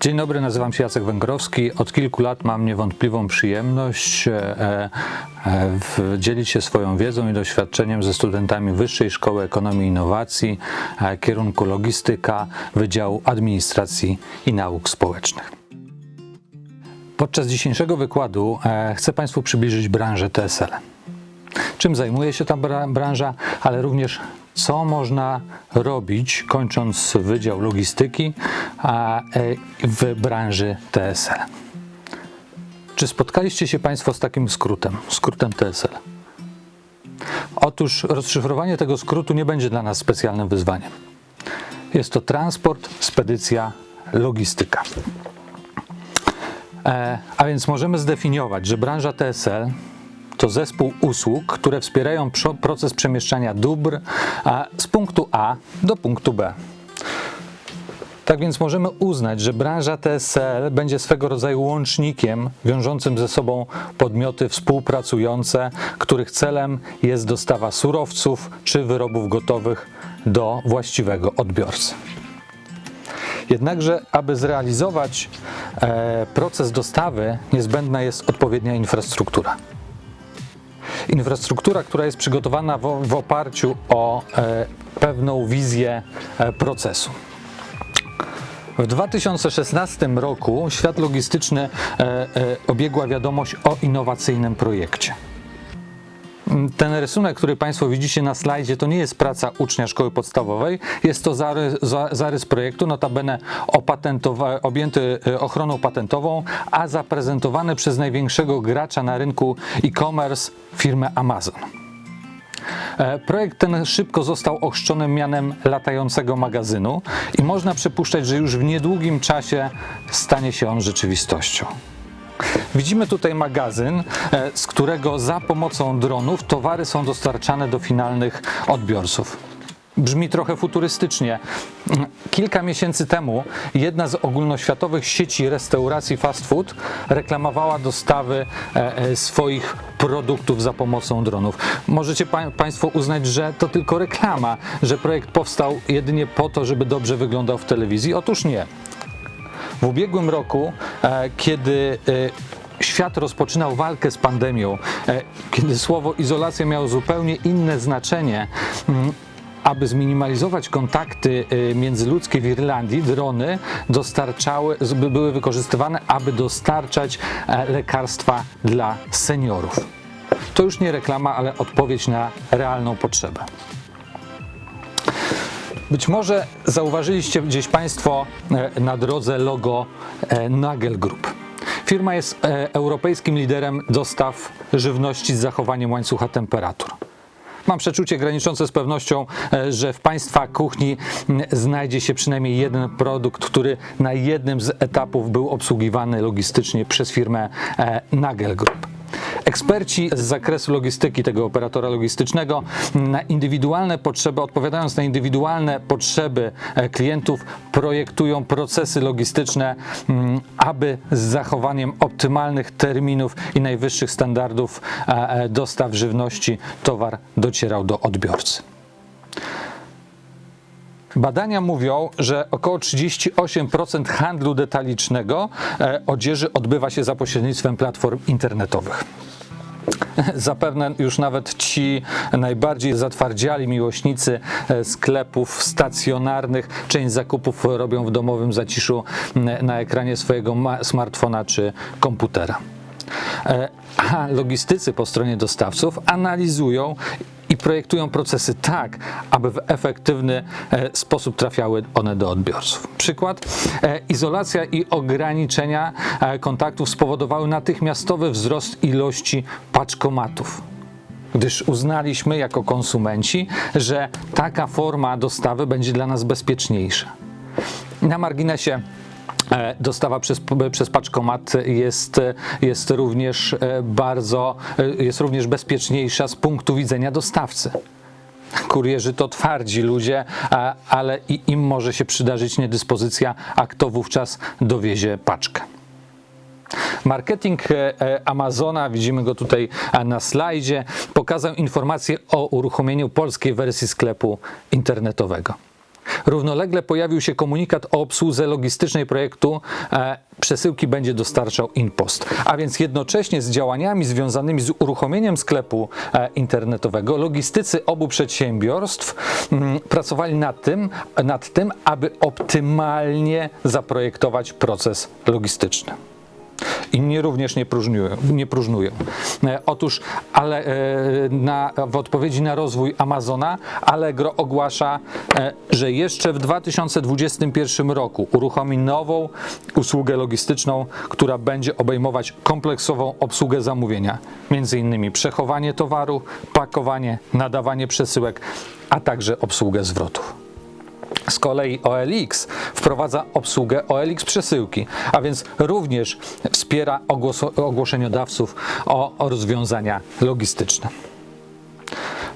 Dzień dobry, nazywam się Jacek Węgrowski. Od kilku lat mam niewątpliwą przyjemność e, e, dzielić się swoją wiedzą i doświadczeniem ze studentami Wyższej Szkoły Ekonomii i Innowacji, e, kierunku logistyka, Wydziału Administracji i Nauk Społecznych. Podczas dzisiejszego wykładu chcę Państwu przybliżyć branżę TSL. Czym zajmuje się ta bra- branża, ale również co można robić, kończąc Wydział Logistyki a, e, w branży TSL. Czy spotkaliście się Państwo z takim skrótem, skrótem TSL? Otóż rozszyfrowanie tego skrótu nie będzie dla nas specjalnym wyzwaniem. Jest to transport, spedycja, logistyka. E, a więc możemy zdefiniować, że branża TSL to zespół usług, które wspierają proces przemieszczania dóbr z punktu A do punktu B. Tak więc możemy uznać, że branża TSL będzie swego rodzaju łącznikiem wiążącym ze sobą podmioty współpracujące, których celem jest dostawa surowców czy wyrobów gotowych do właściwego odbiorcy. Jednakże, aby zrealizować e, proces dostawy, niezbędna jest odpowiednia infrastruktura. Infrastruktura, która jest przygotowana w, w oparciu o e, pewną wizję e, procesu. W 2016 roku świat logistyczny e, obiegła wiadomość o innowacyjnym projekcie. Ten rysunek, który Państwo widzicie na slajdzie, to nie jest praca ucznia szkoły podstawowej, jest to zarys, za- zarys projektu, notabene objęty e, ochroną patentową, a zaprezentowany przez największego gracza na rynku e-commerce firmę Amazon. E, Projekt ten szybko został ochrzczony mianem latającego magazynu i można przypuszczać, że już w niedługim czasie stanie się on rzeczywistością. Widzimy tutaj magazyn, e, z którego za pomocą dronów towary są dostarczane do finalnych odbiorców. Brzmi trochę futurystycznie. Kilka miesięcy temu jedna z ogólnoświatowych sieci restauracji fast food reklamowała dostawy e, e, swoich produktów za pomocą dronów. Możecie pa- Państwo uznać, że to tylko reklama, że projekt powstał jedynie po to, żeby dobrze wyglądał w telewizji. Otóż nie. W ubiegłym roku, kiedy świat rozpoczynał walkę z pandemią, e, kiedy słowo izolacja miało zupełnie inne znaczenie, mm, aby zminimalizować kontakty e, międzyludzkie w Irlandii, drony dostarczały, były wykorzystywane, aby dostarczać e, lekarstwa dla seniorów. To już nie reklama, ale odpowiedź na realną potrzebę. Być może zauważyliście gdzieś Państwo na drodze logo Nagel Group. Firma jest e, europejskim liderem dostaw żywności z zachowaniem łańcucha temperatur. Mam przeczucie graniczące z pewnością, e, że w Państwa kuchni znajdzie się przynajmniej jeden produkt, który na jednym z etapów był obsługiwany logistycznie przez firmę e, Nagel Group. Eksperci z zakresu logistyki tego operatora logistycznego na indywidualne potrzeby, odpowiadając na indywidualne potrzeby e, klientów, projektują procesy logistyczne, mm, aby z zachowaniem optymalnych terminów i najwyższych standardów e, e, dostaw żywności towar docierał do odbiorcy. Badania mówią, że około 38% handlu detalicznego odzieży odbywa się za pośrednictwem platform internetowych. Zapewne już nawet ci najbardziej zatwardziali miłośnicy e, sklepów stacjonarnych część zakupów robią w domowym zaciszu na ekranie swojego ma- smartfona czy komputera. E, A logistycy po stronie dostawców analizują i projektują procesy tak, aby w efektywny e, sposób trafiały one do odbiorców. Przykład: e, izolacja i ograniczenia e, kontaktów spowodowały natychmiastowy wzrost ilości paczkomatów. Gdyż uznaliśmy jako konsumenci, że taka forma dostawy będzie dla nas bezpieczniejsza. Na marginesie dostawa przez, przez paczkomat jest, jest, również e, bardzo, e, jest również bezpieczniejsza z punktu widzenia dostawcy. Kurierzy to twardzi ludzie, ale i im może się przydarzyć niedyspozycja, a kto wówczas dowiezie paczkę. Marketing e, e, Amazona, widzimy go tutaj e, na slajdzie, pokazał informację o uruchomieniu polskiej wersji sklepu internetowego. Równolegle pojawił się komunikat o obsłudze logistycznej projektu e, przesyłki będzie dostarczał InPost. A więc jednocześnie z działaniami związanymi z uruchomieniem sklepu e, internetowego logistycy obu przedsiębiorstw mm, pracowali nad tym, nad tym, aby optymalnie zaprojektować proces logistyczny. Inni również nie próżnują. Nie próżnują. E, Otóż, ale e, na, w odpowiedzi na rozwój Amazona Allegro ogłasza, e, że jeszcze w 2021 roku uruchomi nową usługę logistyczną, która będzie obejmować kompleksową obsługę zamówienia, między innymi przechowanie towaru, pakowanie, nadawanie przesyłek, a także obsługę zwrotów. Z kolei OLX wprowadza obsługę OLX przesyłki, a więc również wspiera ogłos- ogłoszeniodawców o, o rozwiązania logistyczne.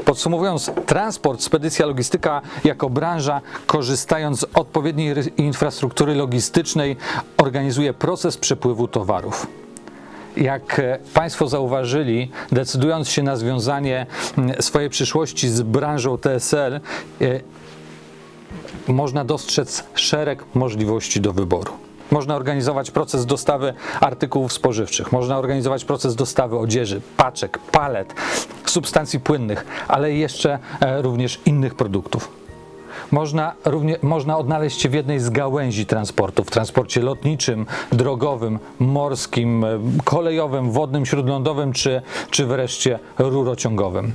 Podsumowując, transport, spedycja, logistyka jako branża, korzystając z odpowiedniej ry- infrastruktury logistycznej, organizuje proces przepływu towarów. Jak e, Państwo zauważyli, decydując się na związanie swojej przyszłości z branżą TSL, e, można dostrzec szereg możliwości do wyboru. Można organizować proces dostawy artykułów spożywczych, można organizować proces dostawy odzieży, paczek, palet, substancji płynnych, ale jeszcze e, również innych produktów. Można, równie, można odnaleźć się w jednej z gałęzi transportu, w transporcie lotniczym, drogowym, morskim, e, kolejowym, wodnym, śródlądowym czy, czy wreszcie rurociągowym.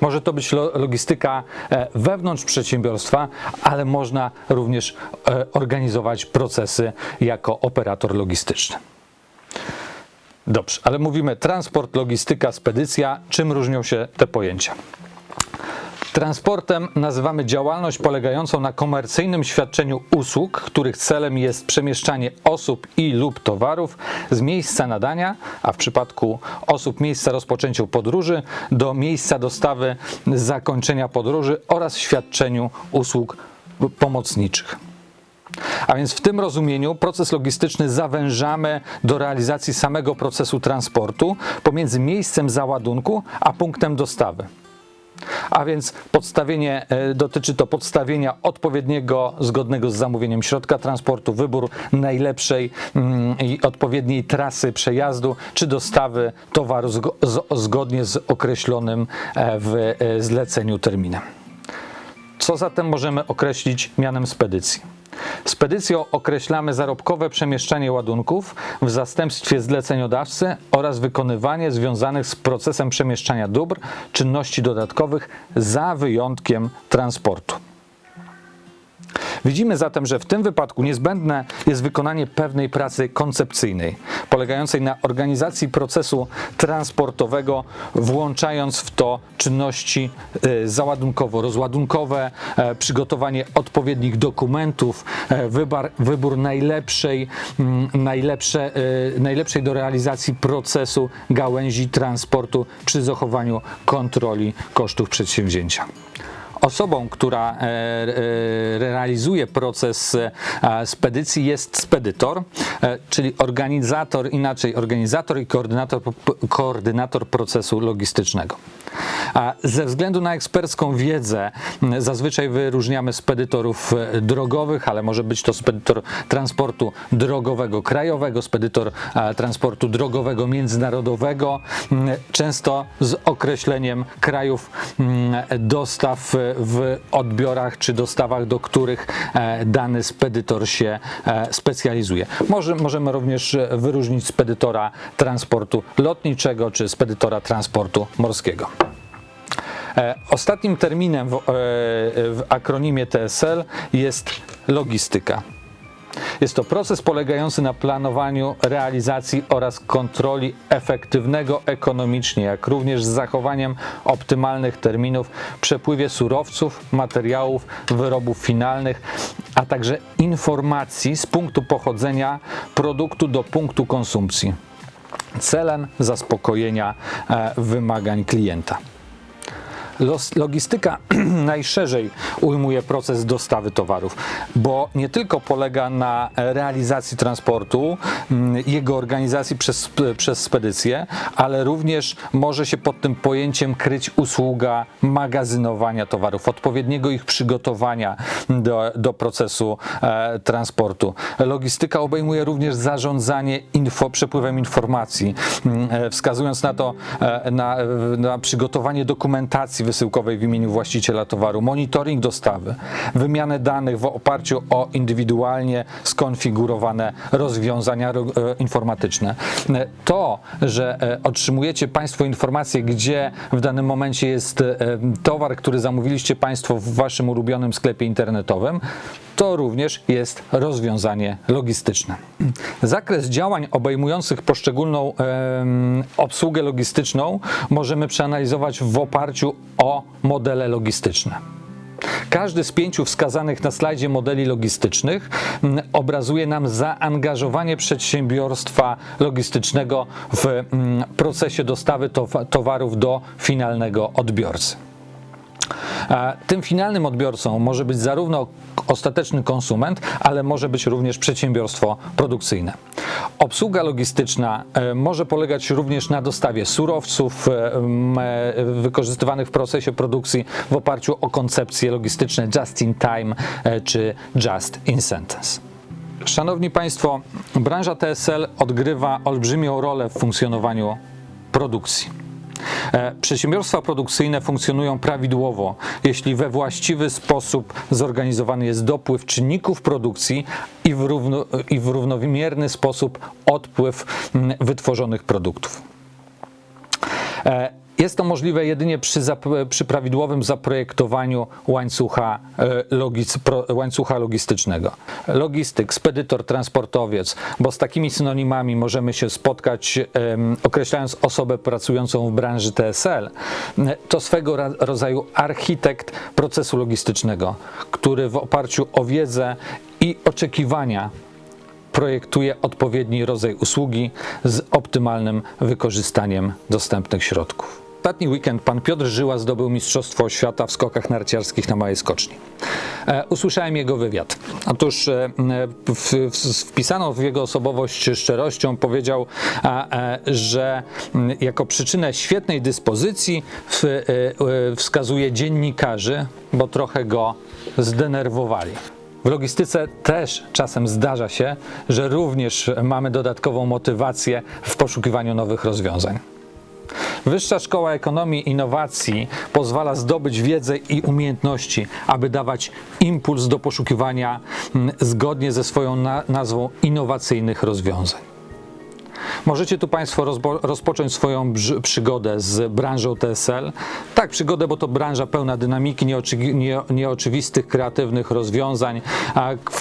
Może to być lo- logistyka e, wewnątrz przedsiębiorstwa, ale można również e, organizować procesy jako operator logistyczny. Dobrze, ale mówimy transport, logistyka, spedycja. Czym różnią się te pojęcia? Transportem nazywamy działalność polegającą na komercyjnym świadczeniu usług, których celem jest przemieszczanie osób i lub towarów z miejsca nadania, a w przypadku osób miejsca rozpoczęcia podróży do miejsca dostawy zakończenia podróży oraz świadczeniu usług pomocniczych. A więc w tym rozumieniu proces logistyczny zawężamy do realizacji samego procesu transportu pomiędzy miejscem załadunku a punktem dostawy. A więc podstawienie, e, dotyczy to podstawienia odpowiedniego, zgodnego z zamówieniem środka transportu, wybór najlepszej mm, i odpowiedniej trasy przejazdu, czy dostawy towaru zgodnie z określonym e, w e, zleceniu terminem. Co zatem możemy określić mianem spedycji? Spedycją określamy zarobkowe przemieszczanie ładunków w zastępstwie zleceniodawcy oraz wykonywanie związanych z procesem przemieszczania dóbr, czynności dodatkowych za wyjątkiem transportu. Widzimy zatem, że w tym wypadku niezbędne jest wykonanie pewnej pracy koncepcyjnej, polegającej na organizacji procesu transportowego, włączając w to czynności e, załadunkowo-rozładunkowe, e, przygotowanie odpowiednich dokumentów, e, wybar, wybór najlepszej, mm, najlepsze, e, najlepszej do realizacji procesu gałęzi transportu przy zachowaniu kontroli kosztów przedsięwzięcia. Osobą, która e, e, realizuje proces e, spedycji jest spedytor, czyli organizator, inaczej organizator i koordynator, koordynator procesu logistycznego. A Ze względu na ekspercką wiedzę zazwyczaj wyróżniamy spedytorów e, drogowych, ale może być to spedytor transportu drogowego krajowego, spedytor transportu drogowego międzynarodowego, często z określeniem krajów dostaw e, w odbiorach czy dostawach, do których e, dany spedytor się specjalizuje. Może, możemy również wyróżnić spedytora transportu lotniczego czy spedytora transportu morskiego. E, Ostatnim terminem w, e, w akronimie TSL jest logistyka. Jest to proces polegający na planowaniu, realizacji oraz kontroli efektywnego ekonomicznie, jak również z zachowaniem optymalnych terminów, przepływie surowców, materiałów, wyrobów finalnych, a także informacji z punktu pochodzenia produktu do punktu konsumpcji celem zaspokojenia e, wymagań klienta. Logistyka najszerzej ujmuje proces dostawy towarów, bo nie tylko polega na realizacji transportu, mm, jego organizacji przez, przez spedycję, ale również może się pod tym pojęciem kryć usługa magazynowania towarów, odpowiedniego ich przygotowania do, do procesu e, transportu. Logistyka obejmuje również zarządzanie info, przepływem informacji, mm, e, wskazując na to, e, na, na przygotowanie dokumentacji wysyłkowej w imieniu właściciela towaru, monitoring dostawy, wymianę danych w oparciu o indywidualnie skonfigurowane rozwiązania ro- e, informatyczne. E, To, że e, otrzymujecie Państwo informację, gdzie w danym momencie jest towar, który zamówiliście Państwo w Waszym ulubionym sklepie internetowym, to również jest rozwiązanie logistyczne. Zakres działań obejmujących poszczególną obsługę logistyczną możemy przeanalizować w oparciu o modele logistyczne. Każdy z pięciu wskazanych na slajdzie modeli logistycznych mm, obrazuje nam zaangażowanie przedsiębiorstwa logistycznego w mm, procesie dostawy towa- towarów do finalnego odbiorcy. Tym finalnym odbiorcą może być zarówno ostateczny konsument, ale może być również przedsiębiorstwo produkcyjne. Obsługa logistyczna e, może polegać również na dostawie surowców e, e, wykorzystywanych w procesie produkcji w oparciu o koncepcje logistyczne just in time czy just in sentence. Szanowni Państwo, branża TSL odgrywa olbrzymią rolę w funkcjonowaniu produkcji. E, Przedsiębiorstwa produkcyjne funkcjonują prawidłowo, jeśli we właściwy sposób zorganizowany jest dopływ czynników produkcji i w, równo, i w równomierny sposób odpływ mm, wytworzonych produktów. Jest to możliwe jedynie przy, przy prawidłowym zaprojektowaniu łańcucha, e, logis, pro, łańcucha logistycznego. Logistyk, spedytor, transportowiec, bo z takimi synonimami możemy się spotkać, określając osobę pracującą w branży TSL, to swego rodzaju architekt procesu logistycznego, który w oparciu o wiedzę i oczekiwania projektuje odpowiedni rodzaj usługi z optymalnym wykorzystaniem dostępnych środków. Ostatni weekend pan Piotr Żyła zdobył Mistrzostwo Świata w skokach narciarskich na małej skoczni. E, usłyszałem jego wywiad. Otóż e, wpisano w jego osobowość szczerością, powiedział, e, że jako przyczynę świetnej dyspozycji wskazuje dziennikarzy, bo trochę go zdenerwowali. W logistyce też czasem zdarza się, że również mamy dodatkową motywację w poszukiwaniu nowych rozwiązań. Wyższa Szkoła Ekonomii i Innowacji pozwala zdobyć wiedzę i umiejętności, aby dawać impuls do poszukiwania mm, zgodnie ze swoją na- nazwą innowacyjnych rozwiązań. Możecie tu Państwo rozpocząć swoją przygodę z branżą TSL. Tak, przygodę, bo to branża pełna dynamiki, nieoczy- nie- nieoczywistych, kreatywnych rozwiązań,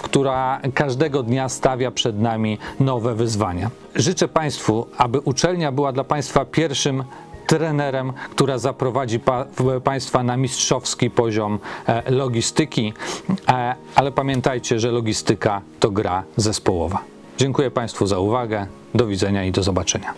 która każdego dnia stawia przed nami nowe wyzwania. Życzę Państwu, aby uczelnia była dla Państwa pierwszym trenerem, która zaprowadzi pa, Państwa na mistrzowski poziom e, logistyki, e, ale pamiętajcie, że logistyka to gra zespołowa. Dziękuję Państwu za uwagę. Do widzenia i do zobaczenia.